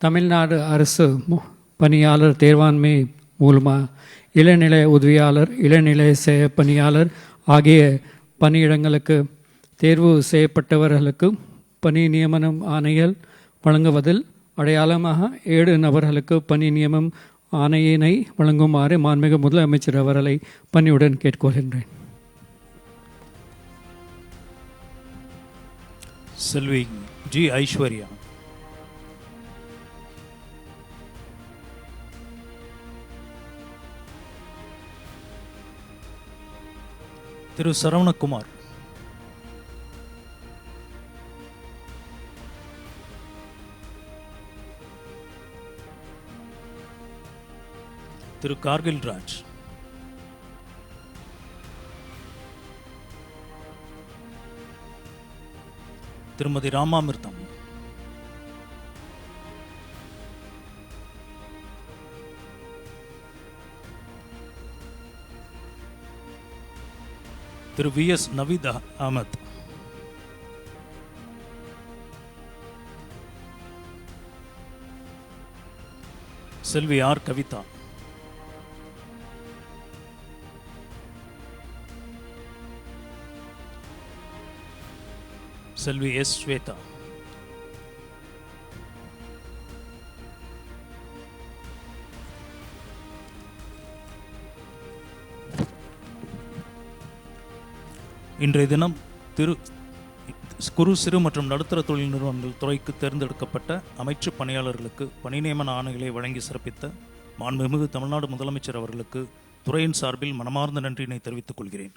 தமிழ்நாடு அரசு பணியாளர் தேர்வாண்மை மூலமாக இளநிலை உதவியாளர் இளநிலை செய பணியாளர் ஆகிய பணியிடங்களுக்கு தேர்வு செய்யப்பட்டவர்களுக்கு பணி நியமனம் ஆணைகள் வழங்குவதில் அடையாளமாக ஏழு நபர்களுக்கு பணி நியமம் ஆணையினை வழங்குமாறு மாண்புமிகு முதலமைச்சர் அவர்களை பணியுடன் கேட்கொள்கின்றேன் Selvi G Aishwarya. Thiru Saravanakumar. Thiru Kargil Raj Thirumathi Ramamirtham. திரு வி எஸ் நவீத் அஹ்- அஹமத் செல்வி ஆர் கவிதா செல்வி எஸ் ஸ்வேதா இன்றைய தினம் திரு குறு சிறு மற்றும் நடுத்தர தொழில் நிறுவனங்கள் துறைக்கு தேர்ந்தெடுக்கப்பட்ட அமைச்சு பணியாளர்களுக்கு பணி நியமன ஆணைகளை வழங்கி சிறப்பித்த மாண்புமிகு தமிழ்நாடு முதலமைச்சர் அவர்களுக்கு துறையின் சார்பில் மனமார்ந்த நன்றியினை தெரிவித்துக் கொள்கிறேன்.